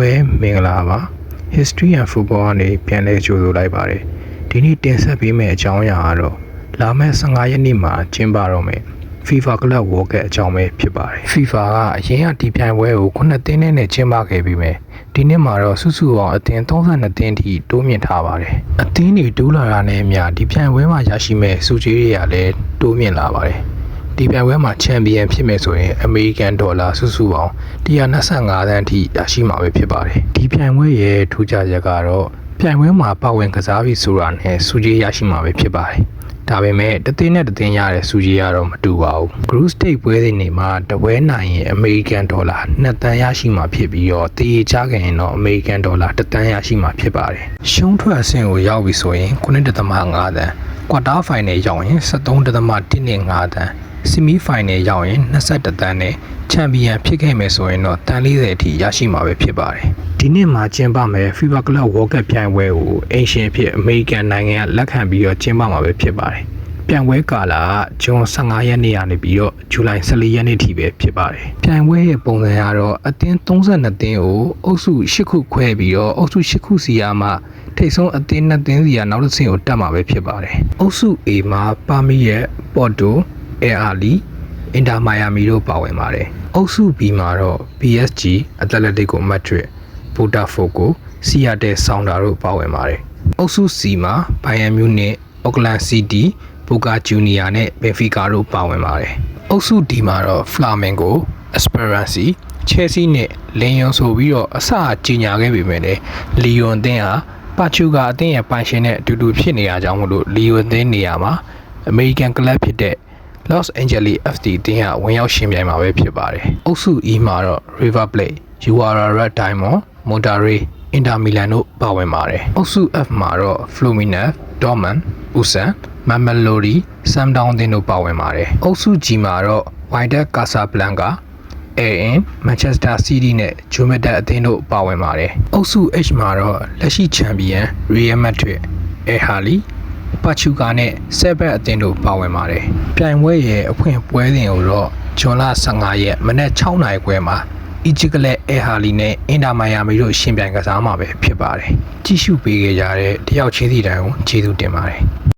ပွဲမင်္ဂလာပါ History and Football ကနေပြန်လဲကြိုဆိုလိုက်ပါတယ်ဒီနေ့တင်ဆက်ပေးမယ့်အကြောင်းအရာကတော့လာမယ့်15ရက်နေ့မှာကျင်းပတော့မယ် FIFA Club World Cup အကြောင်းပဲဖြစ်ပါတယ် FIFA ကအရင်ကဒီပြိုင်ပွဲကို9သင်းနဲ့ကျင်းပခဲ့ပြီးမယ်ဒီနှစ်မှာတော့စုစုပေါင်းအသင်း32သင်းထိတိုးမြင့်ထားပါတယ်အသင်းတွေတိုးလာတာနဲ့အမျှဒီပြိုင်ပွဲမှာရရှိမဲ့စုကြီးတွေကလည်းတိုးမြင့်လာပါတယ် ဒီပြိုင်ပွဲမှာချန်ပီယံဖြစ်မယ်ဆိုရင်အမေရိကန်ဒေါ်လာစုစုပေါင်း125သန်းထိရရှိမှာပဲဖြစ်ပါတယ်ဒီပြိုင်ပွဲရဲ့ထူးခြားချက်ကတော့ပြိုင်ပွဲမှာပါဝင်ကစားပြီးဆိုတာနဲ့စုကြီးရရှိမှာပဲဖြစ်ပါတယ်ဒါပေမဲ့တစ်သိန်းနဲ့တစ်သိန်းရတဲ့စုကြီးကတော့မတူပါဘူး Group Stage ပွဲစဉ်တွေမှာတပွဲနိုင်ရင်အမေရိကန်ဒေါ်လာ2တန်းရရှိမှာဖြစ်ပြီးတော့တည်ချခဲ့ရင်တော့အမေရိကန်ဒေါ်လာ1တန်းရရှိမှာဖြစ်ပါတယ်ရှုံးထွက်အဆင့်ကိုရောက်ပြီဆိုရင်9.5တန်းကွာတာဖိုင်နယ်ရောက်ရင်73.1နဲ့5တန်း ဆီမီဖိုင်နယ်ရောက်ရင်22တန်းနဲ့ချန်ပီယံဖြစ်ခဲ့မယ်ဆိုရင်တော့တန်း40အထိရရှိမှာပဲဖြစ်ပါတယ်ဒီနှစ်မှာကျင်းပမယ် FIFA Club World Cup ပြိုင်ပွဲကိုအင်ရှင်ဖြစ်အမေရိကန်နိုင်ငံကလက်ခံပြီးတော့ကျင်းပမှာပဲဖြစ်ပါတယ်ပြိုင်ပွဲကာလကဇွန်15ရက်နေ့ကနေပြီးတော့ဇူလိုင်14ရက်နေ့ထိပဲဖြစ်ပါတယ်ပြိုင်ပွဲရဲ့ပုံစံကတော့အသင်း32သင်းကိုအုပ်စု8ခုခွဲပြီးတော့အုပ်စု8ခုစီယာမှထိပ်ဆုံးအသင်း2သင်းစီယာနောက်တစ်ဆင့်ကိုတက်မှာပဲဖြစ်ပါတယ်အုပ်စု A မှာပါမီရဲ့ပေါ်တို အဲအာလီအင်တာမိုင်ယာမီတို့ပါဝင်ပါတယ်အုပ်စု B မှာတော့ PSG အတလက်တစ်ကိုမက်ဒရစ်ဘူတာဖိုကိုစီယာတဲဆောင်းတာတို့ပါဝင်ပါတယ်အုပ်စု C မှာဘိုင်ယန်မြူနစ်အော့ကလန်စီးတီးဘူကာဂျူနီယာနဲ့ဘင်ဖီကာတို့ပါဝင်ပါတယ်အုပ်စု D မှာတော့ဖလာမင်ကိုအစပရန်စီချဲဆီနဲ့လင်ယွန်ဆိုပြီးတော့အစကြီးညာခဲ့ပေမဲ့လည်းလီယွန်အသင်းဟာပါချူကာအသင်းရဲ့ပိုင်ရှင်နဲ့အတူတူဖြစ်နေရကြောင်းမလို့လီယွန်အသင်းနေရာမှာအမေရိကန်ကလပ်ဖြစ်တဲ့ Los Angeles FT တင်းကဝင်ရောက်ရှင်ပြိုင်မှာပဲဖြစ်ပါတယ်။အုပ်စု E မှာတော့ River Plate, URA Red Diamond, Monterrey, Inter Milan တို့ပါဝင်ပါတယ်။အုပ်စု F မှာတော့ Fluminense, Dortmund, Busan, Mamelodi, Sundown တင်းတို့ပါဝင်ပါတယ်။အုပ်စု G မှာတော့ Wydad Casablanca, AN, Manchester City နဲ့ Juventus အသင်းတို့ပါဝင်ပါတယ်။အုပ်စု H မှာတော့လက်ရှိချန်ပီယံ Real Madrid, El Ahly ပါချူကာနဲ့ဆက်ဘက်အသင်းတို့ပါဝင်ပါတယ်။ပြိုင်ပွဲရဲ့အဖွင့်ပွဲစဉ်ကိုတော့ဂျွန်လ15ရက်မနက်6နာရီခွဲမှာအီဂျစ်ကလက်အဲဟာလီနဲ့အင်တာမိုင်ယာမီတို့ရှင်ပြိုင်ကစားမှာပဲဖြစ်ပါတယ်။ကြည့်ရှုပေးကြတဲ့တယောက်ချင်းစီတိုင်းကိုကျေးဇူးတင်ပါတယ်။